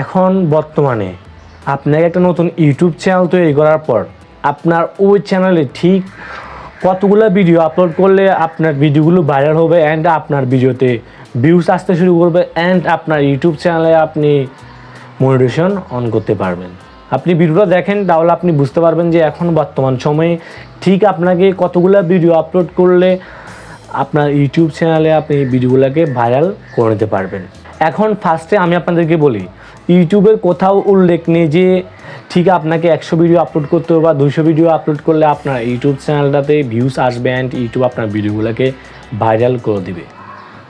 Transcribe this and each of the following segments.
এখন বর্তমানে আপনাকে একটা নতুন ইউটিউব চ্যানেল তৈরি করার পর আপনার ওই চ্যানেলে ঠিক কতগুলো ভিডিও আপলোড করলে আপনার ভিডিওগুলো ভাইরাল হবে অ্যান্ড আপনার ভিডিওতে ভিউজ আসতে শুরু করবে অ্যান্ড আপনার ইউটিউব চ্যানেলে আপনি মনিটেশন অন করতে পারবেন। আপনি ভিডিওটা দেখেন, তাহলে আপনি বুঝতে পারবেন যে এখন বর্তমান সময়ে ঠিক আপনাকে কতগুলো ভিডিও আপলোড করলে আপনার ইউটিউব চ্যানেলে আপনি ভিডিওগুলোকে ভাইরাল করে নিতে পারবেন। এখন ফার্স্টে আমি আপনাদেরকে বলি ইউটিউবের কোথাও উল্লেখ নেই যে ঠিক আপনাকে একশো ভিডিও আপলোড করতে হবে বা দুশো ভিডিও আপলোড করলে আপনার ইউটিউব চ্যানেলটাতে ভিউজ আসবে অ্যান্ড ইউটিউব আপনার ভিডিওগুলোকে ভাইরাল করে দিবে।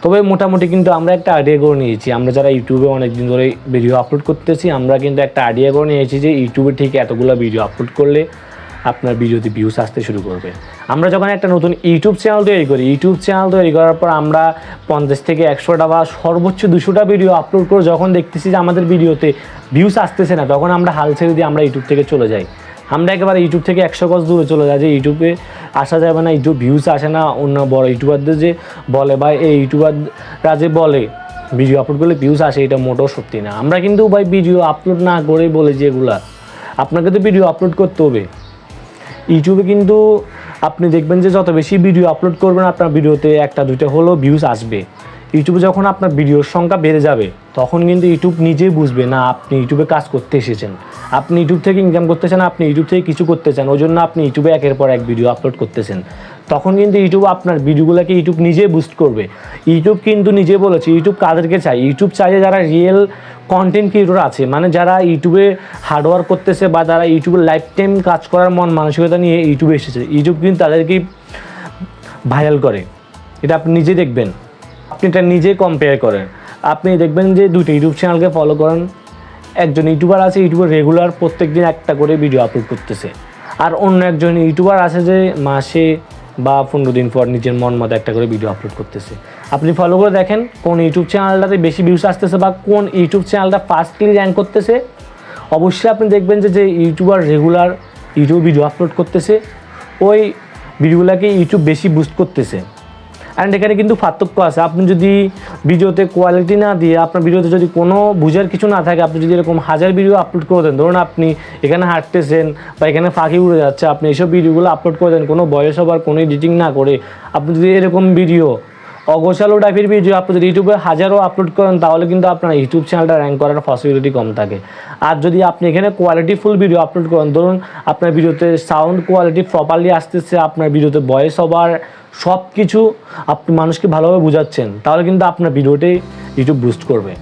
তবে মোটামুটি কিন্তু আমরা একটা আইডিয়া করে নিয়েছি। আমরা যারা ইউটিউবে অনেকদিন ধরে ভিডিও আপলোড করতেছি, আমরা কিন্তু একটা আইডিয়া করে নিয়েছি যে ইউটিউবে ঠিক এতগুলো ভিডিও আপলোড করলে আপনার ভিডিওতে ভিউজ আসতে শুরু করবে। আমরা যখন একটা নতুন ইউটিউব চ্যানেল তৈরি করি, ইউটিউব চ্যানেল তৈরি করার পর আমরা পঞ্চাশ থেকে একশোটা বা সর্বোচ্চ দুশোটা ভিডিও আপলোড করে যখন দেখতেছি যে আমাদের ভিডিওতে ভিউজ আসতেছে না, তখন আমরা হাল ছেড়ে দিয়ে আমরা ইউটিউব থেকে চলে যাই। আমরা একেবারে ইউটিউব থেকে একশো গজ দূরে চলে যাই যে ইউটিউবে আসা যাবে না, ইউটিউব ভিউজ আসে না। অন্য বড় ইউটিউবারদের যে বলে বা এই ইউটিউবাররা যে বলে ভিডিও আপলোড করলে ভিউজ আসে, এটা মোটেও সত্যি না। আমরা কিন্তু ভাই ভিডিও আপলোড না করে বলে যেগুলা আপনাকে তো ভিডিও আপলোড করতে হবে। ইউটিউবে কিন্তু আপনি দেখবেন যে যত বেশি ভিডিও আপলোড করবেন, আপনার ভিডিওতে একটা, দুইটা হলো ভিউজ আসবে। ইউটিউবে যখন আপনার ভিডিওর সংখ্যা বেড়ে যাবে, তখন কিন্তু ইউটিউব নিজেই বুঝবে না আপনি ইউটিউবে কাজ করতে এসেছেন। আপনি ইউটিউব থেকে ইনকাম করতে চান আপনি ইউটিউব থেকে কিছু করতে চান ওই জন্য আপনি ইউটিউবে একের পর এক ভিডিও আপলোড করতেছেন। তখন কিন্তু ইউটিউব আপনার ভিডিওগুলোকে ইউটিউব নিজে বুস্ট করবে। ইউটিউব কিন্তু নিজে বলেছে, ইউটিউব কাদেরকে চাই ইউটিউব চাইছে যারা রিয়েল কন্টেন্ট ক্রিয়েটর আছে মানে যারা ইউটিউবে হার্ডওয়ার্ক করতেছে বা যারা ইউটিউবে লাইফ টাইম কাজ করার মন মানসিকতা নিয়ে ইউটিউবে এসেছে, ইউটিউব কিন্তু তাদেরকেই ভাইরাল করে। এটা আপনি নিজে দেখবেন। আপনি এটা নিজে কম্পেয়ার করেন। আপনি দেখবেন যে দুটো ইউটিউব চ্যানেলকে ফলো করেন। একজন ইউটিউবার আছে, ইউটিউবে রেগুলার প্রত্যেক দিন একটা করে ভিডিও আপলোড করতেছে। আর অন্য একজন ইউটিউবার আছে যে মাসে বা পনেরো দিন পর নিজের মন মতো একটা করে ভিডিও আপলোড করতেছে। আপনি ফলো করে দেখেন কোন ইউটিউব চ্যানেলটাতে বেশি ভিউস আসতেছে বা কোন ইউটিউব চ্যানেলটা ফার্স্টলি র্যাঙ্ক করতেছে। অবশ্যই আপনি দেখবেন যে যে YouTuber regular YouTube video upload করতেছে, ওই ভিডিওগুলোকে ইউটিউব বেশি বুস্ট করতেছে। অ্যান্ড এখানে কিন্তু পার্থক্য আছে। আপনি যদি ভিডিওতে কোয়ালিটি না দিয়ে আপনার ভিডিওতে যদি কোনো বুঝার কিছু না থাকে, আপনি যদি এরকম হাজার ভিডিও আপলোড করে দেন, ধরুন আপনি এখানে হাঁটতেছেন বা এখানে ফাঁকি উড়ে যাচ্ছে, আপনি এইসব ভিডিওগুলো আপলোড করে দেন, কোনো বয়স হবার কোনো এডিটিং না করে, আপনি যদি এরকম ভিডিও অগোছালো টাইপের ভিডিও আপনি যদি ইউটিউবে হাজারও আপলোড করেন, তাহলে কিন্তু আপনার ইউটিউব চ্যানেলটা র্যাঙ্ক করার পসিবিলিটি কম থাকে। আর যদি আপনি এখানে কোয়ালিটি ফুল ভিডিও আপলোড করেন, ধরুন আপনার ভিডিওতে সাউন্ড কোয়ালিটি প্রপারলি আসতেছে, আপনার ভিডিওতে ভয়েস ওভার সব কিছু আপনি মানুষকে ভালোভাবে বোঝাচ্ছেন, তাহলে কিন্তু আপনার ভিডিওটি ইউটিউব বুস্ট করবে।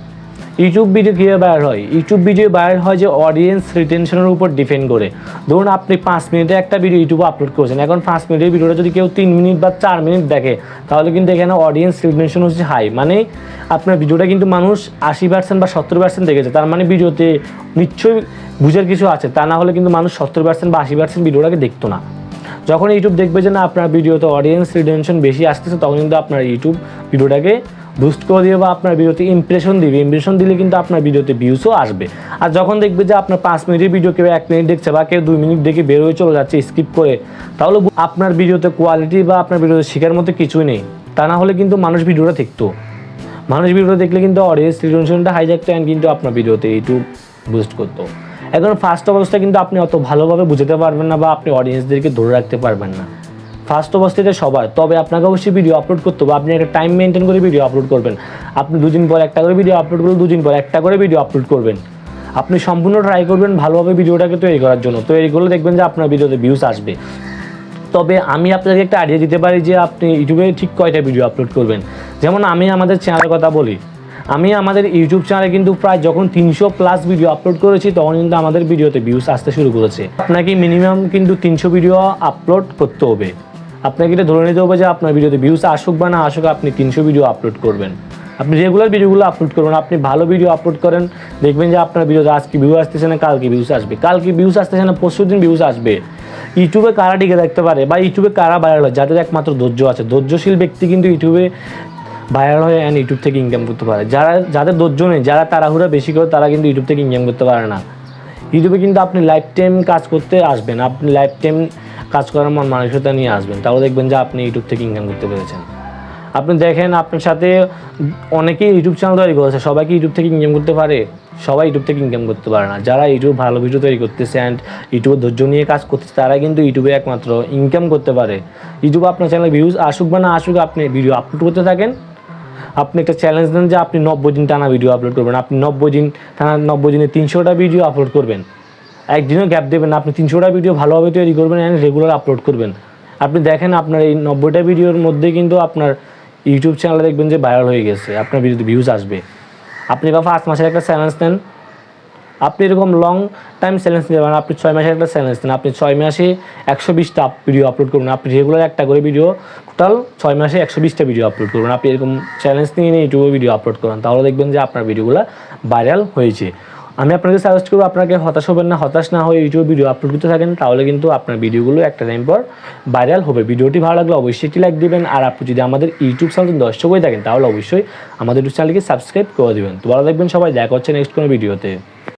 ইউটিউব ভিডিও কীভাবে ভাইরাল হয়? ইউটিউব ভিডিও ভাইরাল হয় যে অডিয়েন্স রিটেনশনের উপর ডিপেন্ড করে। ধরুন আপনি পাঁচ মিনিটে একটা ভিডিও ইউটিউবে আপলোড করেছেন, এখন পাঁচ মিনিটের ভিডিওটা যদি কেউ তিন মিনিট বা চার মিনিট দেখে, তাহলে কিন্তু এখানে অডিয়েন্স রিটেনশন হচ্ছে হাই মানে আপনার ভিডিওটা কিন্তু মানুষ আশি পার্সেন্ট বা সত্তর পার্সেন্ট দেখেছে। তার মানে ভিডিওতে নিশ্চয়ই বুঝার কিছু আছে। তা না হলে কিন্তু মানুষ সত্তর পার্সেন্ট বা আশি পার্সেন্ট ভিডিওটাকে দেখতো না। যখন ইউটিউব দেখবে যে না, আপনার ভিডিওতে অডিয়েন্স রিটেনশন বেশি আসতেছে, তখন কিন্তু আপনার ইউটিউব ভিডিওটাকে বুস্ট করে দিবে বা আপনার ভিডিওতে ইমপ্রেশন দিবে। ইমপ্রেশন দিলে কিন্তু আপনার ভিডিওতে ভিউসও আসবে। আর যখন দেখবে যে আপনার পাঁচ মিনিটের ভিডিও কেউ এক মিনিট দেখছে বা কেউ দুই মিনিট দেখে বের হয়ে চলে যাচ্ছে স্কিপ করে, তাহলে আপনার ভিডিওতে কোয়ালিটি বা আপনার ভিডিওতে শেখার মতো কিছুই নেই। তা না হলে কিন্তু মানুষ ভিডিওটা দেখতো। মানুষ ভিডিও দেখলে কিন্তু অডিয়েন্স রিটেনশনটা হাই থাকতো and কিন্তু আপনার ভিডিওতে ইউটিউব বুস্ট করতো। এখন ফার্স্ট অবস্থায় কিন্তু আপনি অত ভালোভাবে বুঝতে পারবেন না বা আপনি অডিয়েন্সদেরকে ধরে রাখতে পারবেন না। ফার্স্ট অবস্থাতে সবার। তবে আপনাকে অবশ্যই ভিডিও আপলোড করতে হবে। আপনি একটা টাইম মেনটেন করে ভিডিও আপলোড করবেন। আপনি দুদিন পর একটা করে ভিডিও আপলোড করলে দুদিন পর একটা করে ভিডিও আপলোড করবেন। আপনি সম্পূর্ণ ট্রাই করবেন ভালোভাবে ভিডিওটাকে তৈরি করার জন্য। তৈরি করলে দেখবেন যে আপনার ভিডিওতে ভিউজ আসবে। তবে আমি আপনাকে একটা আইডিয়া দিতে পারি যে আপনি ইউটিউবে ঠিক কয়টা ভিডিও আপলোড করবেন। যেমন আমি আমাদের চ্যানেলের কথা বলি। আমি আমাদের ইউটিউব চ্যানেলে কিন্তু প্রায় যখন তিনশো প্লাস ভিডিও আপলোড করেছি, তখন কিন্তু আমাদের ভিডিওতে ভিউজ আসতে শুরু করেছে। আপনাকে মিনিমাম কিন্তু তিনশো ভিডিও আপলোড করতে হবে। আপনাকে এটা ধরে নিতে হবে যে আপনার ভিডিওতে ভিউজ আসুক বা না আসুক, আপনি তিনশো ভিডিও আপলোড করবেন। আপনি রেগুলার ভিডিওগুলো আপলোড করবেন। আপনি ভালো ভিডিও আপলোড করেন, দেখবেন যে আপনার ভিডিওতে আজকে ভিউ আসতেছে না, কালকে ভিউজ আসবে। কালকে ভিউজ আসতেছে না, পরশু দিন ভিউজ আসবে। ইউটিউবে কারা টিকে দেখতে পারে বা ইউটিউবে কারা ভাইরাল হয়? যাদের একমাত্র ধৈর্য আছে। ধৈর্যশীল ব্যক্তি কিন্তু ইউটিউবে ভাইরাল হয় অ্যান্ড ইউটিউব থেকে ইনকাম করতে পারে। যারা, যাদের ধৈর্য নেই, যারা তাড়াহুড়া বেশি করে, তারা কিন্তু ইউটিউব থেকে ইনকাম করতে পারে না। ইউটিউবে কিন্তু আপনি লাইফ টাইম কাজ করতে আসবেন। আপনি লাইফ টাইম কাজ করার মন মানসিকতা নিয়ে আসবেন। তাহলে দেখবেন যে আপনি ইউটিউব থেকে ইনকাম করতে পেরেছেন। আপনি দেখেন আপনার সাথে অনেকেই ইউটিউব চ্যানেল তৈরি করেছে। সবাই কি ইউটিউব থেকে ইনকাম করতে পারে। সবাই ইউটিউব থেকে ইনকাম করতে পারে না। যারা ইউটিউব ভালো ভিডিও তৈরি করতেছে অ্যান্ড ইউটিউবে ধৈর্য নিয়ে কাজ করতেছে তারা কিন্তু ইউটিউবে একমাত্র ইনকাম করতে পারে। ইউটিউবে আপনার চ্যানেলে ভিউজ আসুক বা না আসুক, আপনি ভিডিও আপলোড করতে থাকেন। আপনি একটা চ্যালেঞ্জ দেন যে আপনি নব্বই দিন টানা ভিডিও আপলোড করবেন। আপনি নব্বই দিন টানা নব্বই দিনে তিনশোটা ভিডিও আপলোড করবেন। একদিনও গ্যাপ দেবেন আপনি তিনশোটা ভিডিও ভালোভাবে তৈরি করবেন অ্যান্ড রেগুলার আপলোড করবেন। আপনি দেখেন আপনার এই নব্বইটা ভিডিওর মধ্যে কিন্তু আপনার ইউটিউব চ্যানেলে দেখবেন যে ভাইরাল হয়ে গেছে। আপনার ভিডিওতে ভিউজ আসবে। আপনি বা পাঁচ মাসের একটা চ্যালেঞ্জ নেন। আপনি এরকম লং টাইম চ্যালেঞ্জ নিতে পারেন। আপনি ছয় মাসের একটা চ্যালেঞ্জ নেন। আপনি ছয় মাসে একশো বিশটা ভিডিও আপলোড করবেন। আপনি রেগুলার একটা করে ভিডিও টোটাল ছয় মাসে একশো বিশটা ভিডিও আপলোড করবেন। আপনি এরকম চ্যালেঞ্জ নিয়ে নিয়ে ইউটিউবে ভিডিও আপলোড করেন। তাহলে দেখবেন যে আপনার ভিডিওগুলো ভাইরাল হয়েছে। আমি আপনাকে সাজেস্ট করব আপনাকে হতাশ হবেন না, হতাশ না হয়ে ইউটিউব ভিডিও আপলোড করতে থাকেন, তাহলে কিন্তু আপনার ভিডিওগুলো একটা টাইম পর ভাইরাল হবে। ভিডিওটি ভালো লাগলে অবশ্যই একটি লাইক দেবেন, আর আপনি যদি আমাদের ইউটিউব চ্যানেল দর্শক হয়ে থাকেন, তাহলে অবশ্যই আমাদের ইউটিউব চ্যানেলকে সাবস্ক্রাইব করে দেবেন। তো ভালো দেখবেন সবাই, দেখা হচ্ছে নেক্সট কোনো ভিডিওতে